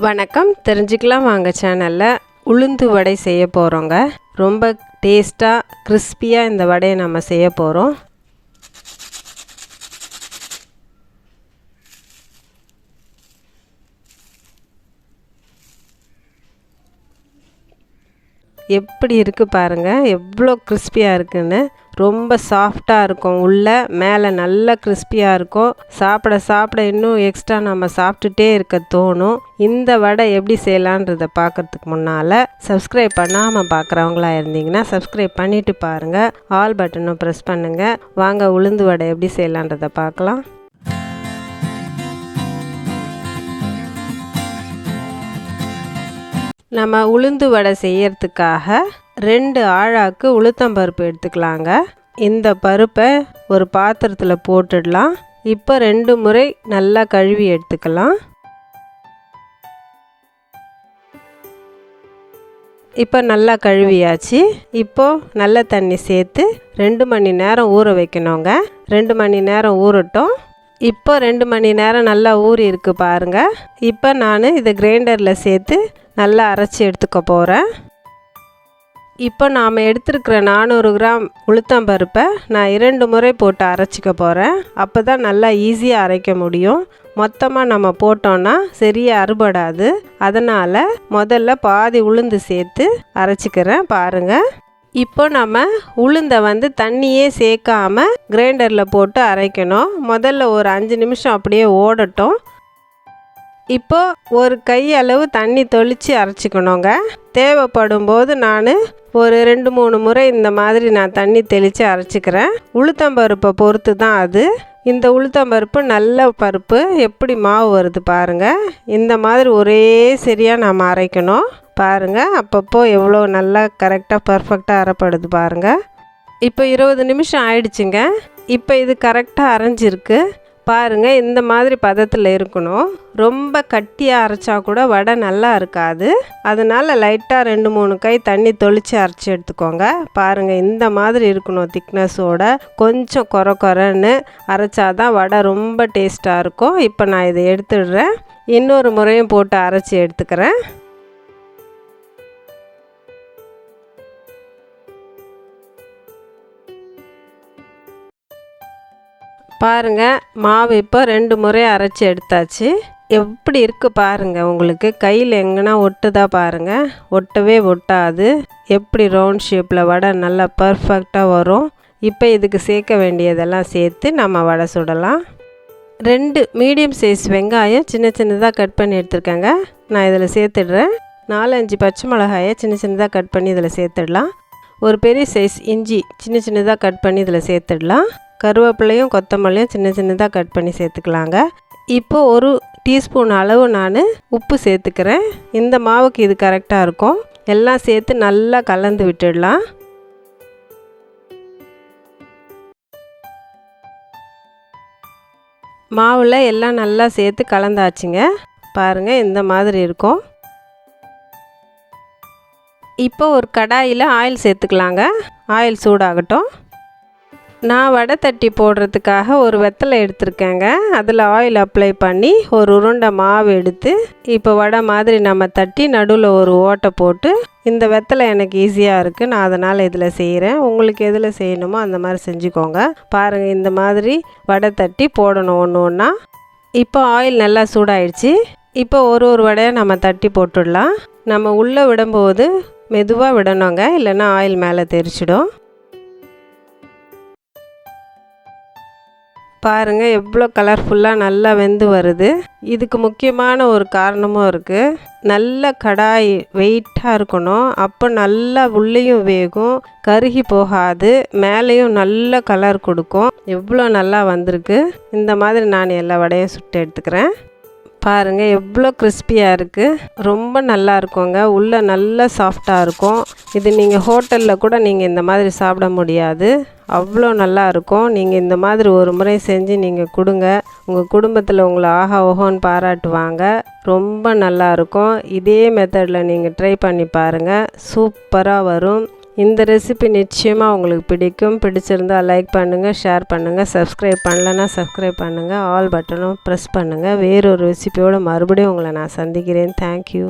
வணக்கம். தெரிஞ்சுக்கலாம் வாங்க சேனலில் உளுந்து வடை செய்ய போகிறோங்க ரொம்ப டேஸ்ட்டாக கிறிஸ்பியாக இந்த வடையை நம்ம செய்ய போகிறோம் எப்படி இருக்குது பாருங்கள் எவ்வளோ கிறிஸ்பியாக இருக்குன்னு. ரொம்ப சாஃப்டாக இருக்கும். உள்ளே மேலே நல்ல கிறிஸ்பியாக இருக்கும். சாப்பிட சாப்பிட இன்னும் எக்ஸ்ட்ரா நம்ம சாப்பிட்டுட்டே இருக்க தோணும். இந்த வடை எப்படி செய்யலான்றதை பார்க்கறதுக்கு முன்னால் சப்ஸ்கிரைப் பண்ணாமல் பார்க்குறவங்களா இருந்தீங்கன்னா சப்ஸ்கிரைப் பண்ணிவிட்டு பாருங்கள் ஆல் பட்டனும் ப்ரெஸ் பண்ணுங்கள் வாங்க உளுந்து வடை எப்படி செய்யலான்றதை பார்க்கலாம் நம்ம உளுந்து வடை செய்யறதுக்காக ரெண்டு ஆழாக்கு உளுத்தம்பருப்பு எடுத்துக்கலாங்க. இந்த பருப்பை ஒரு பாத்திரத்தில் போட்டுடலாம். இப்போ ரெண்டு முறை நல்லா கழுவி எடுத்துக்கலாம். இப்போ நல்லா கழுவியாச்சு. இப்போ நல்ல தண்ணி சேர்த்து ரெண்டு மணி நேரம் ஊற வைக்கணுங்க. ரெண்டு மணி நேரம் ஊறட்டும். இப்போ ரெண்டு மணி நேரம் நல்லா ஊறி இருக்கு பாருங்கள் இப்போ நான் இதை கிரைண்டரில் சேர்த்து நல்லா அரைச்சி எடுத்துக்க போகிறேன் இப்போ நாம் எடுத்துருக்கிற நானூறு கிராம் உளுத்தம்பருப்பை நான் இரண்டு முறை போட்டு அரைச்சிக்க போகிறேன் அப்போ தான் நல்லா ஈஸியாக அரைக்க முடியும். மொத்தமாக நம்ம போட்டோன்னா சரியாக அறுபடாது. அதனால் முதல்ல பாதி உளுந்து சேர்த்து அரைச்சிக்கிறேன் பாருங்கள் இப்போ நம்ம உளுந்தை வந்து தண்ணியே சேர்க்காம கிரைண்டரில் போட்டு அரைக்கணும். முதல்ல ஒரு அஞ்சு நிமிஷம் அப்படியே ஓடட்டும். இப்போ ஒரு கை அளவு தண்ணி தொளித்து அரைச்சிக்கணுங்க. தேவைப்படும் போது நான் ஒரு ரெண்டு மூணு முறை இந்த மாதிரி நான் தண்ணி தெளித்து அரைச்சிக்கிறேன். உளுத்தம்பருப்பை பொறுத்து தான் அது. இந்த உளுத்தம்பருப்பு நல்ல பருப்பு. எப்படி மாவு வருது பாருங்கள் இந்த மாதிரி ஒரே சரியாக நம்ம அரைக்கணும். பாருங்கள் அப்பப்போ எவ்வளோ நல்லா கரெக்டாக பர்ஃபெக்டாக அரைப்படுது பாருங்கள் இப்போ இருபது நிமிஷம் ஆயிடுச்சுங்க. இப்போ இது கரெக்டாக அரைஞ்சிருக்கு. பாருங்கள் இந்த மாதிரி பதத்தில் இருக்கணும். ரொம்ப கட்டியாக அரைச்சா கூட வடை நல்லா இருக்காது. அதனால் லைட்டாக ரெண்டு மூணு கை தண்ணி தொளித்து அரைச்சி எடுத்துக்கோங்க. பாருங்கள் இந்த மாதிரி இருக்கணும் திக்னஸோட கொஞ்சம் குறை குறைன்னு அரைச்சாதான் வடை ரொம்ப டேஸ்ட்டாக இருக்கும். இப்போ நான் இதை எடுத்துடுறேன். இன்னொரு முறையும் போட்டு அரைச்சி எடுத்துக்கிறேன். பாருங்கள் மாவு இப்போ ரெண்டு முறை அரைச்சி எடுத்தாச்சு. எப்படி இருக்குது பாருங்கள் உங்களுக்கு? கையில் எங்கன்னா ஒட்டுதா பாருங்கள் ஒட்டவே ஒட்டாது. எப்படி ரவுண்ட் ஷேப்பில் வடை நல்லா பர்ஃபெக்டாக வரும். இப்போ இதுக்கு சேர்க்க வேண்டியதெல்லாம் சேர்த்து நம்ம வடை சுடலாம். ரெண்டு மீடியம் சைஸ் வெங்காயம் சின்ன சின்னதாக கட் பண்ணி எடுத்துருக்கேங்க. நான் இதில் சேர்த்துடுறேன். நாலஞ்சு பச்சை மிளகாயை சின்ன சின்னதாக கட் பண்ணி இதில் சேர்த்துடலாம். ஒரு பெரிய சைஸ் இஞ்சி சின்ன சின்னதாக கட் பண்ணி இதில் சேர்த்துடலாம். கருவேப்பிலையும் கொத்தமல்லியும் சின்ன சின்னதாக கட் பண்ணி சேர்த்துக்கலாங்க. இப்போ ஒரு டீஸ்பூன் அளவு நான் உப்பு சேர்த்துக்கிறேன். இந்த மாவுக்கு இது கரெக்டாக இருக்கும். எல்லாம் சேர்த்து நல்லா கலந்து விட்டுடலாம். மாவில் எல்லாம் நல்லா சேர்த்து கலந்தாச்சுங்க. பாருங்கள் இந்த மாதிரி இருக்கும். இப்போ ஒரு கடாயில் ஆயில் சேர்த்துக்கலாங்க. ஆயில் சூடாகட்டும். நான் வடை தட்டி போடுறதுக்காக ஒரு வெத்தலை எடுத்திருக்கேங்க. அதில் ஆயில் அப்ளை பண்ணி ஒரு உருண்டை மாவு எடுத்து இப்போ வடை மாதிரி நம்ம தட்டி நடுவில் ஒரு ஓட்டை போட்டு இந்த வெத்தலை எனக்கு ஈஸியாக இருக்குது நான் அதனால் இதில் செய்கிறேன் உங்களுக்கு எதில் செய்யணுமோ அந்த மாதிரி செஞ்சுக்கோங்க. பாருங்கள் இந்த மாதிரி வடை தட்டி போடணும் ஒன்று ஒன்றா இப்போ ஆயில் நல்லா சூடாயிடுச்சு. இப்போ ஒரு ஒரு வடையை நம்ம தட்டி போட்டுடலாம். நம்ம உள்ளே விடும்போது மெதுவாக விடணுங்க. இல்லைன்னா ஆயில் மேலே தெரிச்சிடும். பாருங்கள் எவ்வளோ கலர்ஃபுல்லாக நல்லா வெந்து வருது. இதுக்கு முக்கியமான ஒரு காரணமும் இருக்குது நல்ல கடாய் வெயிட்டாக இருக்கணும். அப்போ நல்லா உள்ளேயும் வேகும் கருகி போகாது. மேலேயும் நல்ல கலர் கொடுக்கும். எவ்வளோ நல்லா வந்திருக்கு. இந்த மாதிரி நான் எல்லா வடையும் சுட்டு எடுத்துக்கிறேன். பாருங்கள் எவ்வளோ கிறிஸ்பியாக இருக்குது ரொம்ப நல்லா இருக்குங்க. உள்ளே நல்லா சாஃப்டாக இருக்கும். இது நீங்கள் ஹோட்டலில் கூட நீங்கள் இந்த மாதிரி சாப்பிட முடியாது. அவ்வளோ நல்லா இருக்கும். நீங்கள் இந்த மாதிரி ஒரு முறை செஞ்சு நீங்கள் கொடுங்க. உங்கள் குடும்பத்தில் உங்களை ஆஹா ஓஹோன்னு பாராட்டுவாங்க. ரொம்ப நல்லா இருக்கும். இதே மெத்தடில் நீங்கள் ட்ரை பண்ணி பாருங்கள் சூப்பராக வரும். இந்த ரெசிபி நிச்சயமாக உங்களுக்கு பிடிக்கும். பிடிச்சிருந்தால் லைக் பண்ணுங்கள் ஷேர் பண்ணுங்கள் சப்ஸ்கிரைப் பண்ணலன்னா சப்ஸ்கிரைப் பண்ணுங்கள் ஆல் பட்டனும் ப்ரெஸ் பண்ணுங்கள் வேறொரு ரெசிபியோடு மறுபடியும் உங்களை நான் சந்திக்கிறேன். தேங்க்யூ